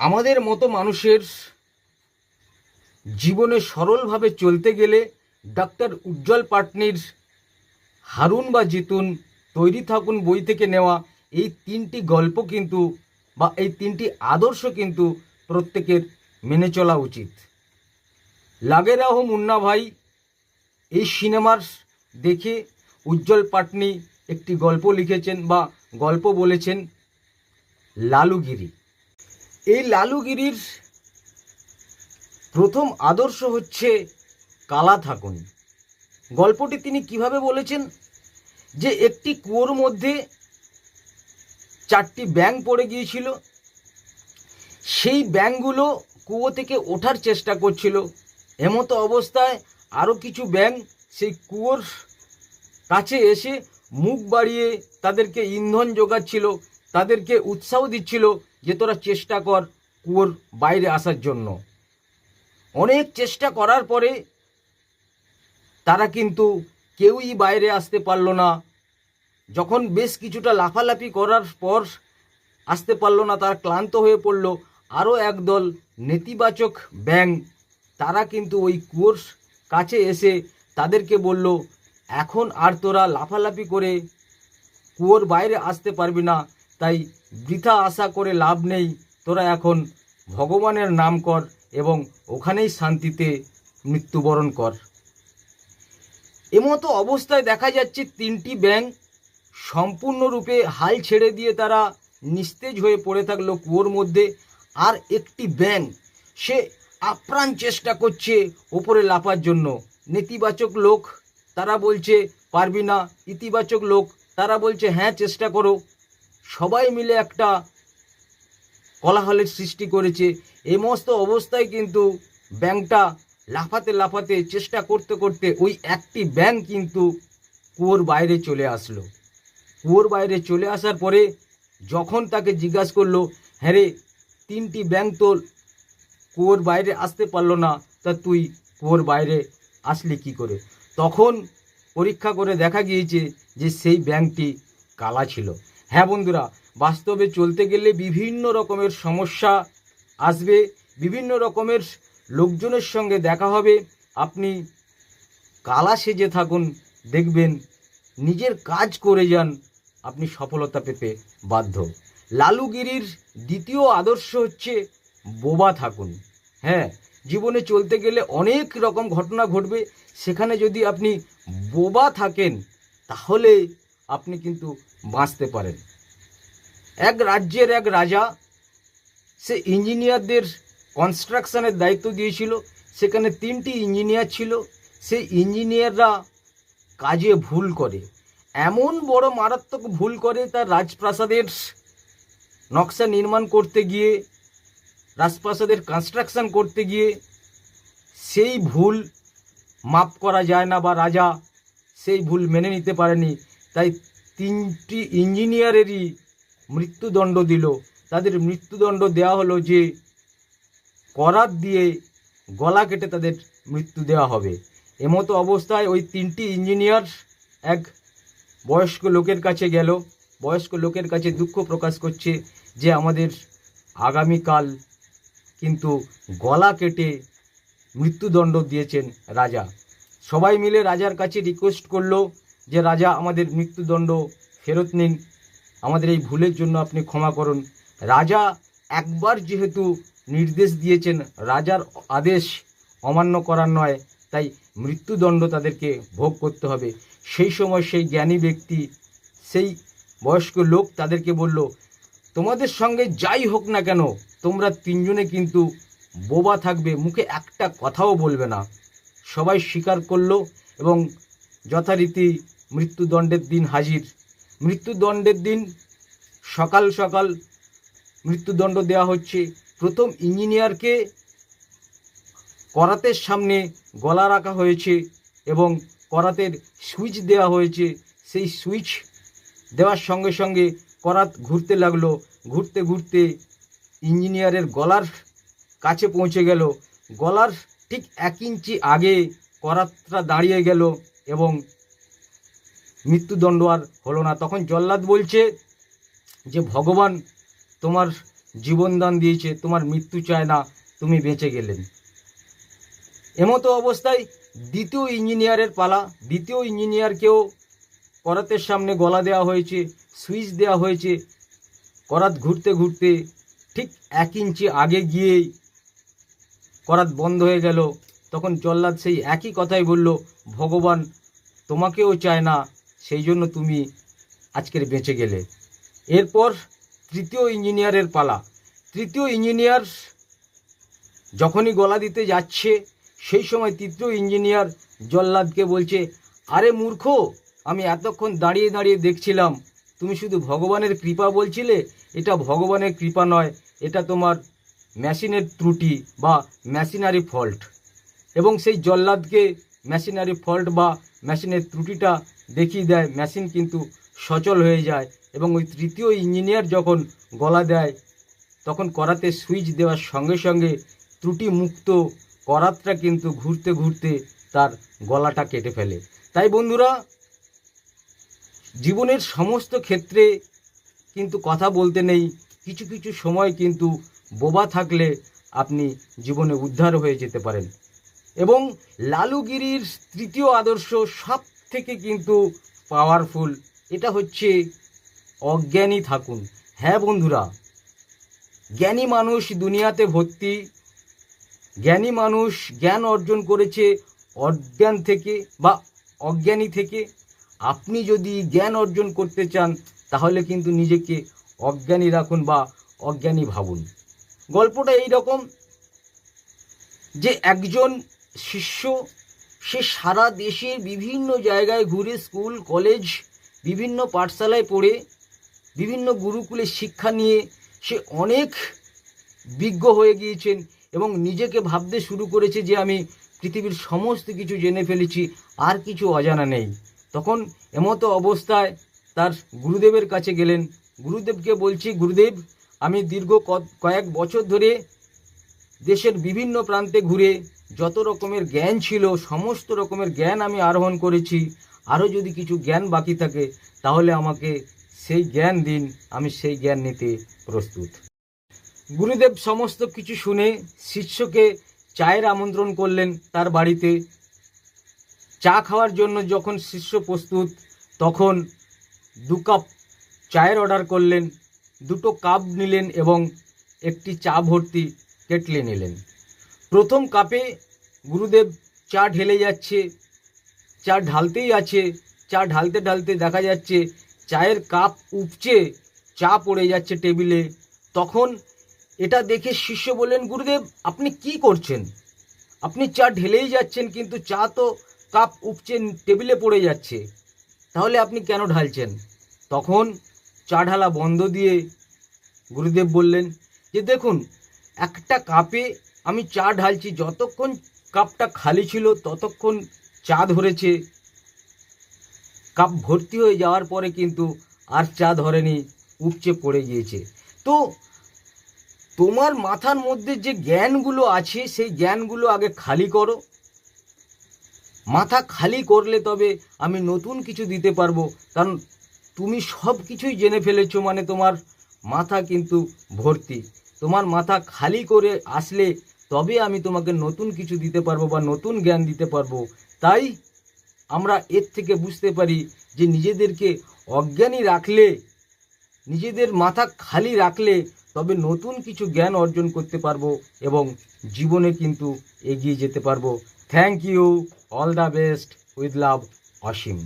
আমাদের মতো মানুষের জীবনে সরলভাবে চলতে গেলে ডাক্তার উজ্জ্বল পাটনির হারুন বা জিতুন তৈরি থাকুন বই থেকে নেওয়া এই তিনটি গল্প কিন্তু বা এই তিনটি আদর্শ কিন্তু প্রত্যেকের মেনে চলা উচিত। লাগে রাহ মুন্না ভাই, এই সিনেমার দেখে উজ্জ্বল পাটনি একটি গল্প লিখেছেন বা গল্প বলেছেন, লালুগিরি। এই লালুগিরির প্রথম আদর্শ হচ্ছে কালা থাকুন গল্পটি তিনি কীভাবে বলেছেন? যে একটি কুয়োর মধ্যে চারটি ব্যাং পড়ে গিয়েছিল। সেই ব্যাংগুলো কুয়ো থেকে ওঠার চেষ্টা করছিল। এমতো অবস্থায় আরও কিছু ব্যাং সেই কুয়োর কাছে এসে মুখ বাড়িয়ে তাদেরকে ইন্ধন যোগাচ্ছিল, তাদেরকে উৎসাহ দিচ্ছিল। যে তোরা চেষ্টা কর কুয়োর বাইরে আসার জন্য। অনেক চেষ্টা করার পরে তারা কিন্তু কেউই বাইরে আসতে পারল না। যখন বেশ কিছুটা লাফালাফি করার পর আসতে পারল না, তারা ক্লান্ত হয়ে পড়ল। আরও একদল নেতিবাচক ব্যাং তারা কিন্তু ওই কুয়োর কাছে এসে তাদেরকে বলল, এখন আর তোরা লাফালাফি করে কুয়োর বাইরে আসতে পারবি না। তাই বৃথা আশা করে লাভ নেই। তোরা এখন ভগবানের নাম কর এবং ওখানেই শান্তিতে মৃত্যুবরণ কর। এমতো অবস্থায় দেখা যাচ্ছে তিনটি ব্যাং সম্পূর্ণরূপে হাল ছেড়ে দিয়ে তারা নিস্তেজ হয়ে পড়ে থাকল কুয়োর মধ্যে। আর একটি ব্যাং সে আপ্রাণ চেষ্টা করছে ওপরে লাফার জন্য। নেতিবাচক লোক তারা বলছে, পারবি না। ইতিবাচক লোক তারা বলছে হ্যাঁ চেষ্টা করো। সবাই মিলে একটা কোলাহলের সৃষ্টি করেছে। এই মস্ত অবস্থায় কিন্তু ব্যাংকটা লাফাতে লাফাতে চেষ্টা করতে করতে ওই একটি ব্যাংক কিন্তু কুয়োর বাইরে চলে আসলো। কুয়োর বাইরে চলে আসার পরে যখন তাকে জিজ্ঞাসা করল হ্যাঁ রে, তিনটি ব্যাংক তো কুয়োর বাইরে আসতে পারল না, তা তুই কুয়োর বাইরে আসলি কি করে? তখন পরীক্ষা করে দেখা গিয়েছে যে সেই ব্যাংকটি কালা ছিল। হ্যাঁ বন্ধুরা, বাস্তবে চলতে গেলে বিভিন্ন রকমের সমস্যা আসবে, বিভিন্ন রকমের লোকজনের সঙ্গে দেখা হবে। আপনি কালা সেজে থাকুন, দেখবেন নিজের কাজ করে যান, আপনি সফলতা পেতে বাধ্য। লালুগিরির দ্বিতীয় আদর্শ হচ্ছে বোবা থাকুন। হ্যাঁ জীবনে চলতে গেলে অনেক রকম ঘটনা ঘটবে। সেখানে যদি আপনি বোবা থাকেন, তাহলে আপনি কিন্তু বাঁচতে পারেন। এক রাজ্যের এক রাজা, সে ইঞ্জিনিয়ারদের কনস্ট্রাকশনের দায়িত্ব দিয়েছিল। সেখানে তিনটি ইঞ্জিনিয়ার ছিল। সেই ইঞ্জিনিয়াররা কাজে ভুল করে। এমন বড় মারাত্মক ভুল করে তার রাজপ্রাসাদের নকশা নির্মাণ করতে গিয়ে, রাজপ্রাসাদের কনস্ট্রাকশন করতে গিয়ে সেই ভুল মাপ করা যায় না বা রাজা সেই ভুল মেনে নিতে পারেনি। তাই তিনটি ইঞ্জিনিয়ারেরই মৃত্যুদণ্ড দিল। তাদের মৃত্যুদণ্ড দেওয়া হলো যে, করাত দিয়ে গলা কেটে তাদের মৃত্যু দেওয়া হবে। এমতো অবস্থায় ওই তিনটি ইঞ্জিনিয়ার এক বয়স্ক লোকের কাছে গেল। বয়স্ক লোকের কাছে দুঃখ প্রকাশ করছে যে, আমাদের আগামীকাল কিন্তু গলা কেটে মৃত্যুদণ্ড দিয়েছেন রাজা। সবাই মিলে রাজার কাছে রিকোয়েস্ট করল যে রাজা আমাদের মৃত্যুদণ্ড ফেরত নিন, আমাদের এই ভুলের জন্য আপনি ক্ষমা করুন। রাজা একবার যেহেতু নির্দেশ দিয়েছেন, রাজার আদেশ অমান্য করার নয়, তাই মৃত্যুদণ্ড তাদেরকে ভোগ করতে হবে। সেই সময় সেই জ্ঞানী ব্যক্তি, সেই বয়স্ক লোক তাদেরকে বলল, তোমাদের সঙ্গে যাই হোক না কেন, তোমরা তিনজনে কিন্তু বোবা থাকবে, মুখে একটা কথাও বলবে না। সবাই স্বীকার করল এবং যথারীতি মৃত্যুদণ্ডের দিন হাজির। মৃত্যুদণ্ডের দিন সকাল সকাল মৃত্যুদণ্ড দেওয়া হচ্ছে। প্রথম ইঞ্জিনিয়ারকে করাতের সামনে গলা রাখা হয়েছে এবং করাতের সুইচ দেওয়া হয়েছে। সেই সুইচ দেওয়ার সঙ্গে সঙ্গে করাত ঘুরতে লাগল। ঘুরতে ঘুরতে ইঞ্জিনিয়ারের গলার কাছে পৌঁছে গেল। গলার ঠিক এক ইঞ্চি আগে করাতটা দাঁড়িয়ে গেল এবং মৃত্যুদণ্ড আর হলো না। তখন জল্লাদ বলছে যে, ভগবান তোমার জীবনদান দিয়েছে, তোমার মৃত্যু চায় না, তুমি বেঁচে গেলেন এমতো অবস্থায় দ্বিতীয় ইঞ্জিনিয়ারের পালা। দ্বিতীয় ইঞ্জিনিয়ারকেও করাতের সামনে গলা দেওয়া হয়েছে, সুইচ দেওয়া হয়েছে। করাত ঘুরতে ঘুরতে ঠিক এক ইঞ্চি আগে গিয়েই করাত বন্ধ হয়ে গেল। তখন জল্লাদ সেই একই কথাই বলল, ভগবান তোমাকেও চায় না সেই জন্য তুমি আজকের বেঁচে গেলে। এরপর তৃতীয় ইঞ্জিনিয়ারের পালা। তৃতীয় ইঞ্জিনিয়ার যখনই গলা দিতে যাচ্ছে, সেই সময় তৃতীয় ইঞ্জিনিয়ার জল্লাদকে বলছে, আরে মূর্খ, আমি এতক্ষণ দাঁড়িয়ে দাঁড়িয়ে দেখছিলাম। তুমি শুধু ভগবানের কৃপা বলছিলে? এটা ভগবানের কৃপা নয়, এটা তোমার মেশিনের ত্রুটি বা মেশিনারি ফল্ট। এবং সেই জল্লাদকে মেশিনারি ফল্ট বা মেশিনের ত্রুটিটা দেখিয়ে দেয়, মেশিন কিন্তু সচল হয়ে যায় এবং ওই তৃতীয় ইঞ্জিনিয়ার যখন গলা দেয়, তখন করাতে সুইচ দেওয়ার সঙ্গে সঙ্গে ত্রুটি মুক্ত করাতটা কিন্তু ঘুরতে ঘুরতে তার গলাটা কেটে ফেলে। তাই বন্ধুরা, জীবনের সমস্ত ক্ষেত্রে কিন্তু কথা বলতে নেই, কিছু কিছু সময় কিন্তু বোবা থাকলে আপনি জীবনে উদ্ধার হয়ে যেতে পারেন। এবং লালুগিরির তৃতীয় আদর্শ সব থেকে কিন্তু পাওয়ারফুল এটা হচ্ছে অজ্ঞানী থাকুন। হ্যাঁ বন্ধুরা, জ্ঞানী মানুষ দুনিয়াতে ভর্তি। জ্ঞানী মানুষ জ্ঞান অর্জন করেছে অজ্ঞান থেকে বা অজ্ঞানী থেকে। আপনি যদি জ্ঞান অর্জন করতে চান, তাহলে কিন্তু নিজেকে অজ্ঞানী রাখুন বা অজ্ঞানী ভাবুন। গল্পটা এই রকম যে একজন শিষ্য সে সারা দেশের বিভিন্ন জায়গায় ঘুরে স্কুল, কলেজ, বিভিন্ন পাঠশালায় পড়ে, বিভিন্ন গুরুকুলে শিক্ষা নিয়ে সে অনেক বিজ্ঞ হয়ে গিয়েছেন এবং নিজেকে ভাবতে শুরু করেছে যে আমি পৃথিবীর সমস্ত কিছু জেনে ফেলেছি, আর কিছু অজানা নেই। তখন এমতো অবস্থায় তার গুরুদেবের কাছে গেলেন। গুরুদেবকে বলছি, গুরুদেব, আমি দীর্ঘ কয়েক বছর ধরে দেশের বিভিন্ন প্রান্তে ঘুরে যত রকমের জ্ঞান ছিল, সমস্ত রকমের জ্ঞান আমি আরোহণ করেছি। আরও যদি কিছু জ্ঞান বাকি থাকে, তাহলে আমাকে সেই জ্ঞান দিন, আমি সেই জ্ঞান নিতে প্রস্তুত। গুরুদেব সমস্ত কিছু শুনে শিষ্যকে চায়ের আমন্ত্রণ করলেন তার বাড়িতে। চা খাওয়ার জন্য যখন শিষ্য প্রস্তুত, তখন দু কাপ চায়ের অর্ডার করলেন, দুটো কাপ নিলেন এবং একটি চা ভর্তি কেটলে নিলেন। প্রথম কাপে গুরুদেব চা ঢেলে যাচ্ছে, চা ঢালতেই আছে, চা ঢালতে ঢালতে দেখা যাচ্ছে চায়ের কাপ উপচে চা পড়ে যাচ্ছে টেবিলে। তখন এটা দেখে শিষ্য বললেন, গুরুদেব, আপনি কি করছেন? আপনি চা ঢেলেই যাচ্ছেন, কিন্তু চা তো কাপ উপচে টেবিলে পড়ে যাচ্ছে। তাহলে আপনি কেন ঢালছেন? তখন চা ঢালা বন্ধ দিয়ে গুরুদেব বললেন, যে দেখুন একটা কাপে আমি চা ঢালছি। যতক্ষণ কাপটা খালি ছিল, ততক্ষণ চা ধরেছে। কাপ ভর্তি হয়ে যাওয়ার পরে কিন্তু আর চা ধরেনি, উপচে পড়ে গিয়েছে। তো তোমার মাথার মধ্যে যে জ্ঞানগুলো আছে, সেই জ্ঞানগুলো আগে খালি করো। মাথা খালি করলে তবে আমি নতুন কিছু দিতে পারব। কারণ তুমি সব কিছুই জেনে ফেলেছো মানে তোমার মাথা কিন্তু ভর্তি। তোমার মাথা খালি করে আসলে তবে আমি তোমাকে নতুন কিছু দিতে পারব বা নতুন জ্ঞান দিতে পারব। তাই আমরা এর থেকে বুঝতে পারি যে নিজেদেরকে অজ্ঞানী রাখলে, নিজেদের মাথা খালি রাখলে তবে নতুন কিছু জ্ঞান অর্জন করতে পারব এবং জীবনে কিন্তু এগিয়ে যেতে পারব। Thank you all the best with love Asim